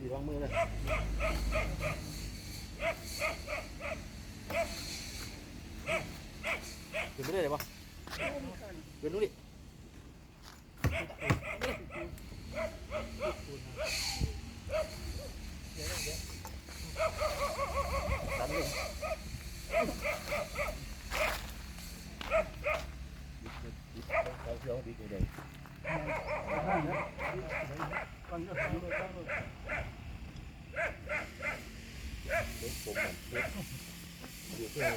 ดีวางมือเลยขึ้นไปได้เลยปะขึ้นดูดิดันเลยเอาเชือกดีเลย เด็กผมเด็กอยู่เพื่อ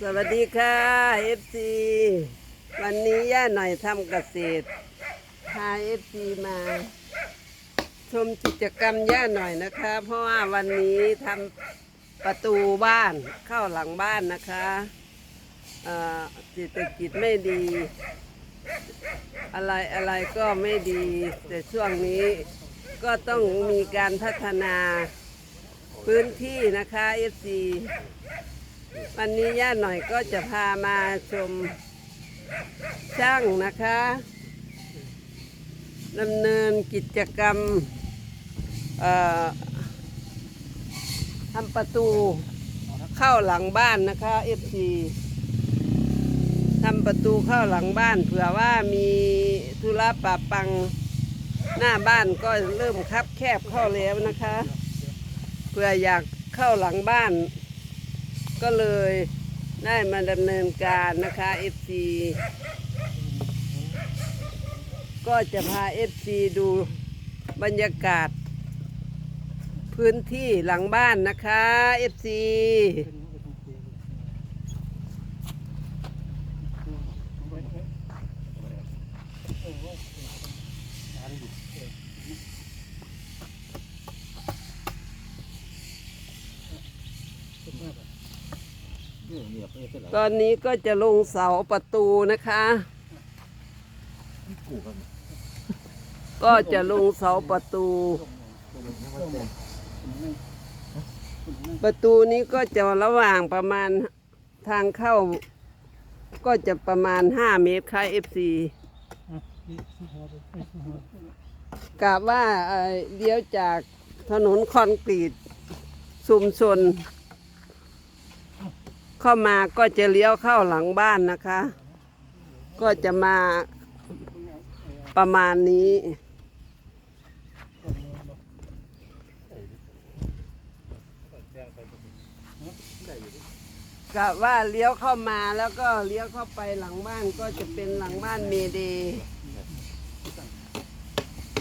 สวัสดีค่ะเอฟซีวันนี้ย่าหน่อยทำเกษตรพาเอฟซีมา ชมกิจกรรมย่าหน่อยนะคะ เพราะว่าวันนี้ทำ ประตูบ้านเข้าหลังบ้านนะคะเอ่อเศรษฐกิจไม่ดี อะไรอะไรก็ไม่ดี แต่ช่วงนี้ก็ต้องมีการพัฒนาพื้นที่นะคะเอฟซีวันนี้ย่าหน่อยก็จะพามาชมช่างนะคะดำเนินกิจกรรมเอ่อ ทำประตูเข้าหลังบ้านนะคะเอฟซีทำประตูเข้าหลังบ้าน เผื่อว่ามีธุระปะปังหน้าบ้านก็เริ่มคับแคบเข้าแล้วนะคะเพื่ออยากเข้าหลังบ้าน ก็เลยได้มาดำเนินการนะคะ FC ก็จะพา FC ดูบรรยากาศ พื้นที่หลังบ้านนะคะ FC เหนีตอนนี้ก็จะลงเสาประตูนะคะ ก็จะลงเสาประตู ประตูนี้ก็จะระหว่างประมาณทางเข้า ก็จะประมาณ5เมตรค่ะ FC กะว่าเอ่อเลี้ยวจากถนนคอนกรีตชุมชน เข้ามาก็จะเลี้ยวเข้าหลังบ้านนะคะ ก็จะมาประมาณนี้ กะว่าเลี้ยวเข้ามาแล้วก็เลี้ยวเข้าไปหลังบ้านก็จะเป็นหลังบ้านเมเดย์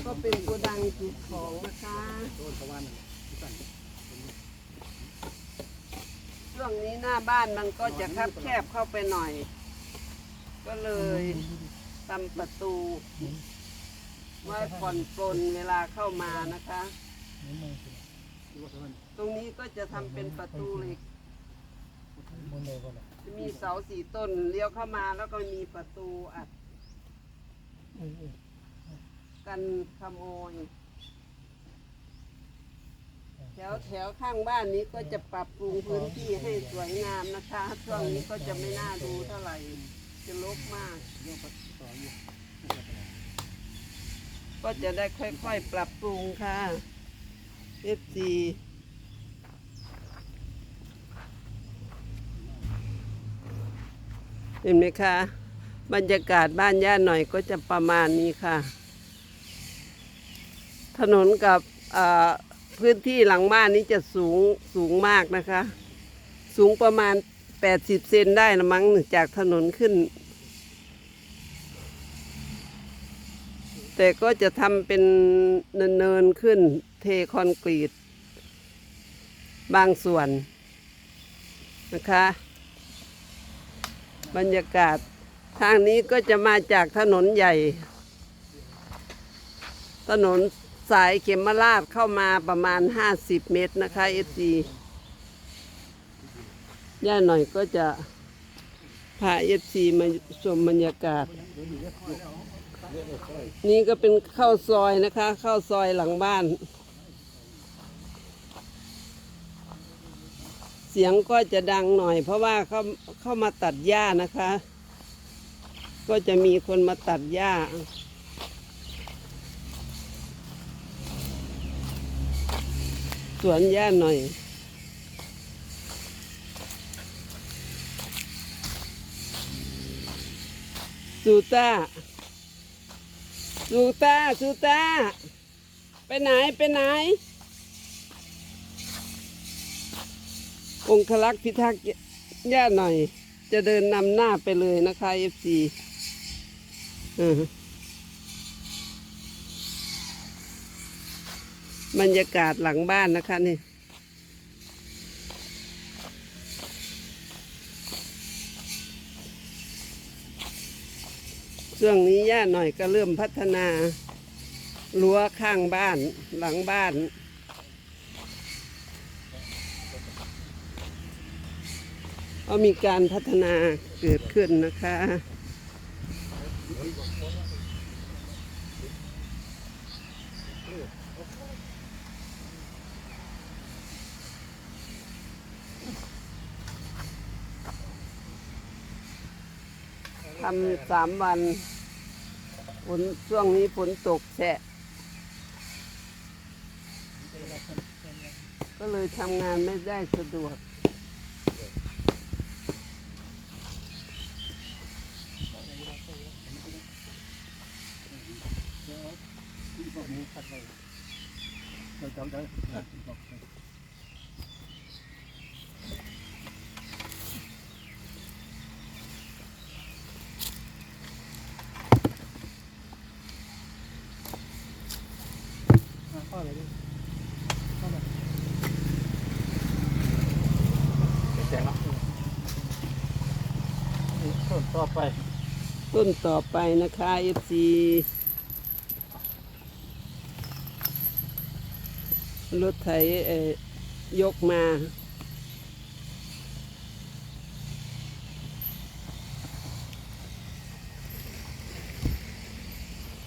ก็เป็นโกดังจุดของนะคะช่วงนี้หน้าบ้านมันก็จะคับแคบเข้าไปหน่อย ก็เลยทำประตูไว้ผ่อนปลนเวลาเข้ามานะคะ ตรงนี้ก็จะทำเป็นประตูเหล็ก จะมีเสาสี่ต้นเลี้ยวเข้ามาแล้วก็มีประตูอัดกันขโมยแถวแถวข้างบ้านนี้ก็จะปรับปรุงพื้นที่ให้สวยงามนะคะช่วงนี้ก็จะไม่น่าดูเท่าไหร่จะลกมาก ก็จะได้ค่อยๆปรับปรุงค่ะ FC เห็นไหมคะ บรรยากาศบ้านย่าหน่อยก็จะประมาณนี้ค่ะ ถนนกับพื้นที่หลังบ้านนี้จะสูงสูงมากนะคะ สูงประมาณ 80 เซนได้ละมั้งจากถนนขึ้น แต่ก็จะทำเป็นเนินๆขึ้นเทคอนกรีต บางส่วนนะคะ บรรยากาศ ทางนี้ก็จะมาจากถนนใหญ่ ถนนสายเขมราชเข้ามาประมาณ 50 เมตรนะคะเอซีย่าหน่อยก็จะพาเอซีมาชมบรรยากาศ นี่ก็เป็นเข้าซอยนะคะเข้าซอยหลังบ้าน สียงก็จะดังหน่อย เพราะว่าเขาเข้ามาตัดหญ้านะคะ ก็จะมีคนมาตัดหญ้าสวนหญ้าหน่อยซูต้าซูต้าซูต้า ไปไหน ไปไหน องคลักษ์พิทักษ์ย่าหน่อย จะเดินนำหน้าไปเลยนะคะเอฟซีบรรยากาศหลังบ้านนะคะนี่ช่วงนี้ย่าหน่อยก็เริ่มพัฒนารั้วข้างบ้านหลังบ้าน ก็มีการพัฒนาเกิดขึ้นนะคะ ทำสามวันฝนช่วงนี้ฝนตกแฉะก็เลยทำงานไม่ได้สะดวก แจงเนาะต้นต่อไปต้นต่อไปนะคะ FC รถไถเอ่อยกมา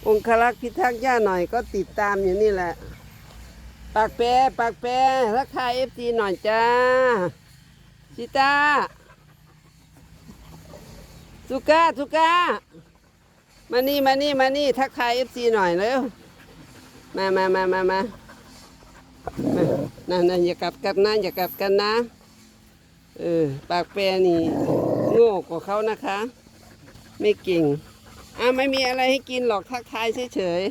องคลักษ์พิทักษ์ย่าหน่อยก็ติดตามอยู่นี่แหละ ปากแปรปากแปรราคา FC หน่อยจ้าชิตาสุก้าสุก้ามานี่มานี่มานี่ทักทายเอฟซีหน่อยเร็วมามามามามามานั่นนั่นอย่ากลับกันนะอย่ากลับกันนะ เออปากแปรนี่โง่กว่าเขานะคะ ไม่เก่งอะไม่มีอะไรให้กินหรอกทักทายเฉย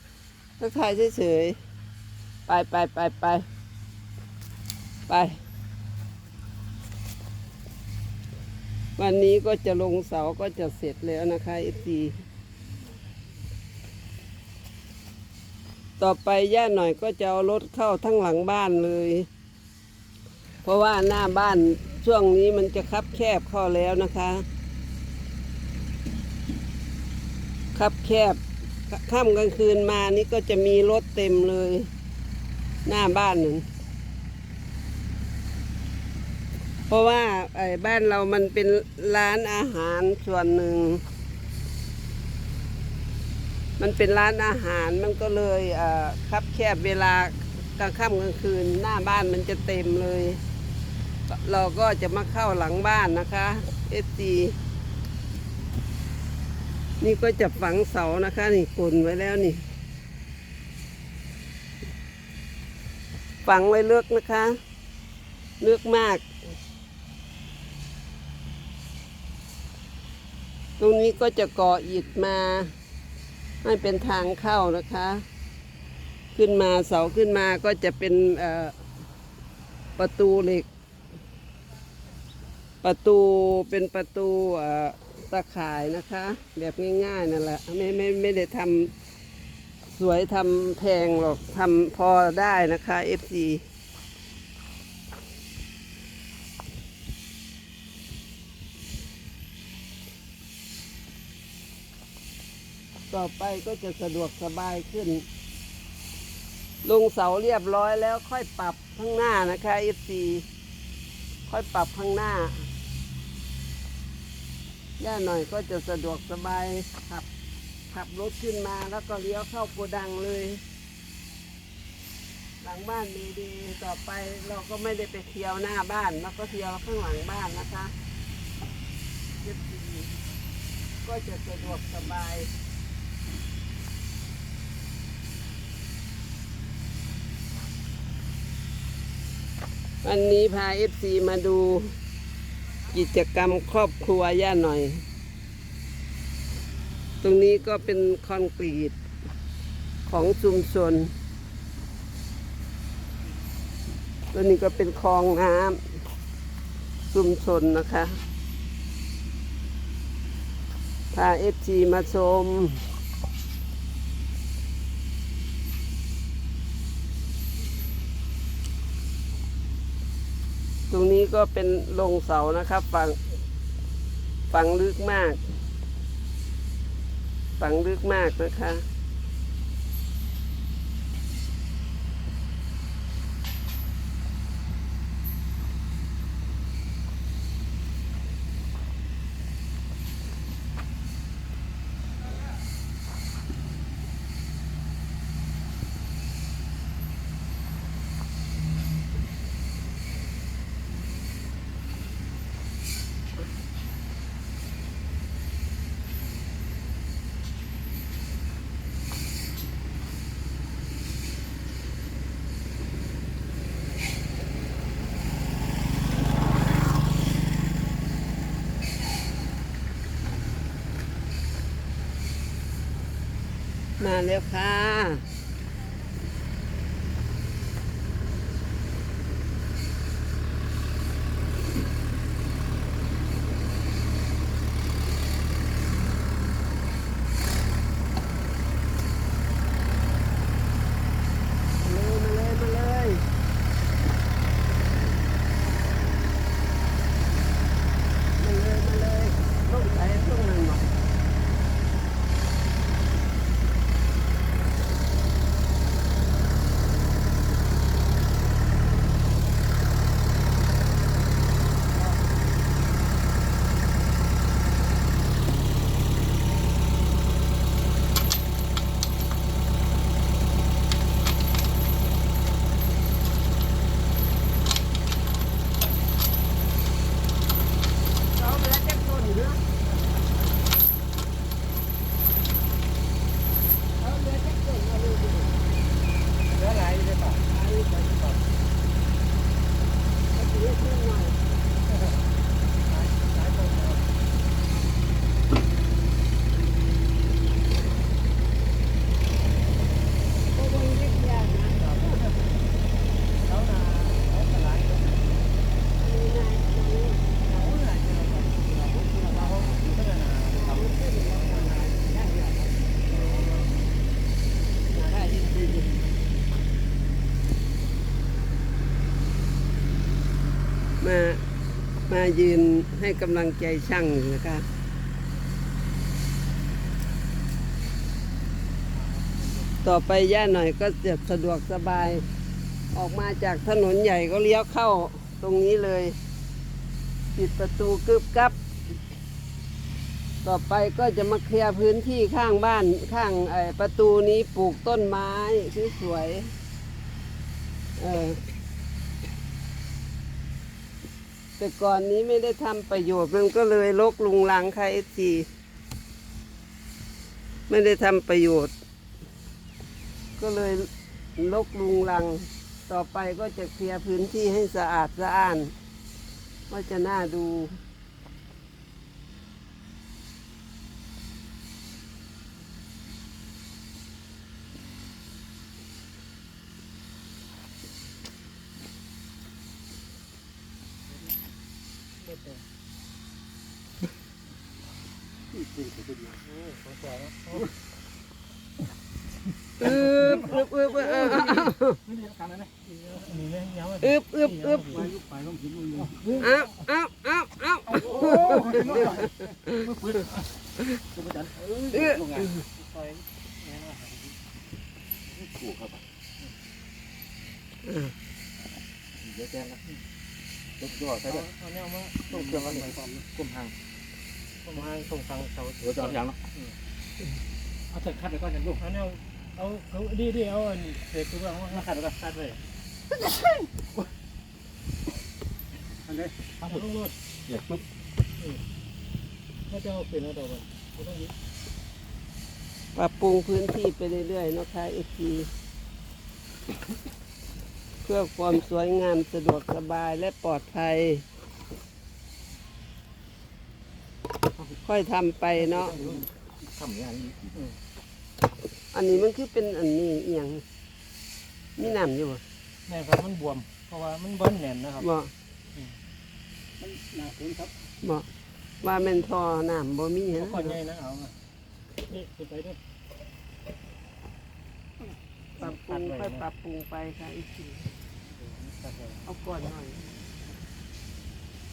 ๆทักทายเฉยๆ ไปไปไปไปไป วันนี้ก็จะลงเสาก็จะเสร็จแล้วนะคะเอฟีต่อไปย่าหน่อยก็จะเอารถเข้าทั้งหลังบ้านเลย เพราะว่าหน้าบ้านช่วงนี้มันจะคับแคบเข้าแล้วนะคะ คับแคบค่ำกลางคืนมานี่ก็จะมีรถเต็มเลย หน้าบ้านหนึ่งเพราะว่าไอ้บ้านเรามันเป็นร้านอาหารส่วนหนึ่ง มันเป็นร้านอาหารมันก็เลยคับแคบเวลากลางค่ำกลางคืน หน้าบ้านมันจะเต็มเลย เราก็จะมาเข้าหลังบ้านนะคะเอซีนี่ก็จะฝังเสานะคะ นี่กลนไว้แล้วนี่ ฝังไว้เลือกนะคะเลือกมาก ตรงนี้ก็จะก่ออิฐมาให้เป็นทางเข้านะคะ ขึ้นมาเสาขึ้นมาก็จะเป็นประตูเหล็ก ประตูเป็นประตูตะข่ายนะคะ แบบง่ายๆนั่นแหละไม่ไม่ไม่ได้ทำ สวยทำแพงหรอกทำพอได้นะคะ FC ต่อไปก็จะสะดวกสบายขึ้น ลงเสาเรียบร้อยแล้วค่อยปรับข้างหน้านะคะ FC ค่อยปรับข้างหน้า ย่าหน่อยก็จะสะดวกสบายขับ ขับรถขึ้นมาแล้วก็เลี้ยวเข้าโกดังเลย หลังบ้านมีดีต่อไปเราก็ไม่ได้ไปเที่ยวหน้าบ้านเราก็เที่ยวข้างหลังบ้านนะคะเจ็บดีก็จะสะดวกสบายวันนี้พาเอฟซีมาดูกิจกรรมครอบครัวย่าหน่อย ตรงนี้ก็เป็นคอนกรีตของชุมชนตัวนี้ก็เป็นคลองน้ำชุมชนนะคะพาเอฟซีมาชมตรงนี้ก็เป็นลงเสานะครับ ฝั่ง ฝั่งลึกมาก ฝังลึกมากนะคะ มาแล้วค่ะ มาเลย มาเลย มาเลย มาเลย มาเลยต้องใส่ต้องนั่งหน่อย เอาไปแล้วแจ็คต้นเนาะเอาเหลือแจ็คต้นเอาเลยดิ เหลือหลายอยู่เลยป่ะ เอาเลยไปก่อนเอาเหลือครึ่งหน่อย หลายต้นแล้ว ก็ต้องเรียกยากนะ แล้วนาแล้วก็หลายต้น มีนายตรงนี้ เอาหลายต้นแล้วเราเราอยู่ก็นา เอาขึ้นแล้วก็นายได้เยอะมาได้ยินดีมา มายืนให้กำลังใจช่างอยู่นะคะต่อไปย่าหน่อยก็จะสะดวกสบาย ออกมาจากถนนใหญ่ก็เลี้ยวเข้าตรงนี้เลย ปิดประตูกึบกับ ต่อไปก็จะมาเคลียร์พื้นที่ข้างบ้านข้างไอประตูนี้ปลูกต้นไม้สวยๆเออ แต่ก่อนนี้ไม่ได้ทำประโยชน์มันก็เลยลกลุงลังค่ะเอซีไม่ได้ทำประโยชน์ ก็เลยลกลุงลัง ต่อไปก็จะเคลียร์พื้นที่ให้สะอาดสะอ้านว่าจะน่าดู องแก่เนาะอึบอึบอึบอึบอึบไม่มีการอะไรมีไหมยังไม่อึบอึบอึบไปลูกไปต้องกินมืออ้าวอ้าวอ้าวอ้าวโอ้โหมือปืนตัวประจันเออลงไงไปถูกครับเดี๋ยวแจ้งนะยกยอดใช่ไหมเอาเนี่ยมาต้มเครื่องกันหน่อยก้มหาง ก้มหางต้มทางเสาหัวจอดยางเนาะเอาเสร็จคัดแล้วก็จะลูกเอาเนี่ยเอาเขาดีดีเอาอันเด็กตัวเรามาขัดกันขัดเลยอันนี้ทำลงรถเนี่ยปุ๊บถ้าจะเอาเป็นเอาต่อไปก็ต้องยึดปรับปรุงพื้นที่ไปเรื่อยๆเนาะคะเอฟีเพื่อความสวยงามสะดวกสบายและปลอดภัย ค่อยทำไปเนาะ ทำอย่างนี้อันนี้มันคือเป็นอันนี้เอียง มีน้ำอยู่บ่แน่ครับมันบวม เพราะว่ามันเบิ้ลแน่นนะครับ บ่มันหนาถึงครับบ่ว่าแม่นทอน้ำบ่มีเขานะก่อนใหญ่นะเอามานี่ขึ้นไปด้วยปรับปรุงค่อยปรับปรุงไปค่ะอีกทีตัดเลยเอาก่อนหน่อย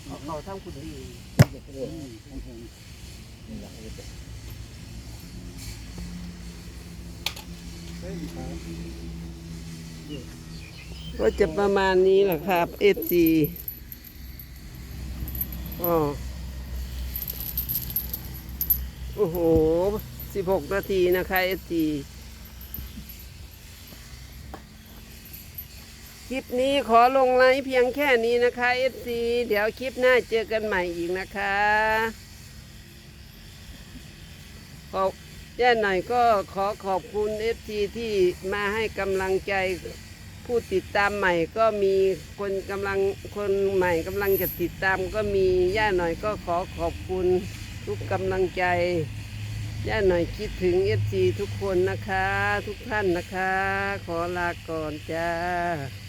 เอาเขาทำคุณดี นี่แหละก็จะประมาณนี้แหละครับเอจีอ๋อโอ้โหสิบหกนาทีนะคะเอจีคลิปนี้ขอลงไลฟ์เพียงแค่นี้นะคะเอซีเดี๋ยวคลิปหน้าเจอกันใหม่อีกนะคะ อย่าหน่อยก็ขอขอบคุณเอฟซีที่มาให้กำลังใจผู้ติดตามใหม่ก็มีคนกำลังคนใหม่กำลังจะติดตามก็มีย่าหน่อยก็ขอขอบคุณทุกกำลังใจย่าหน่อยคิดถึงเอฟซีทุกคนนะคะ ทุกท่านนะคะ ขอลาก่อนจ้า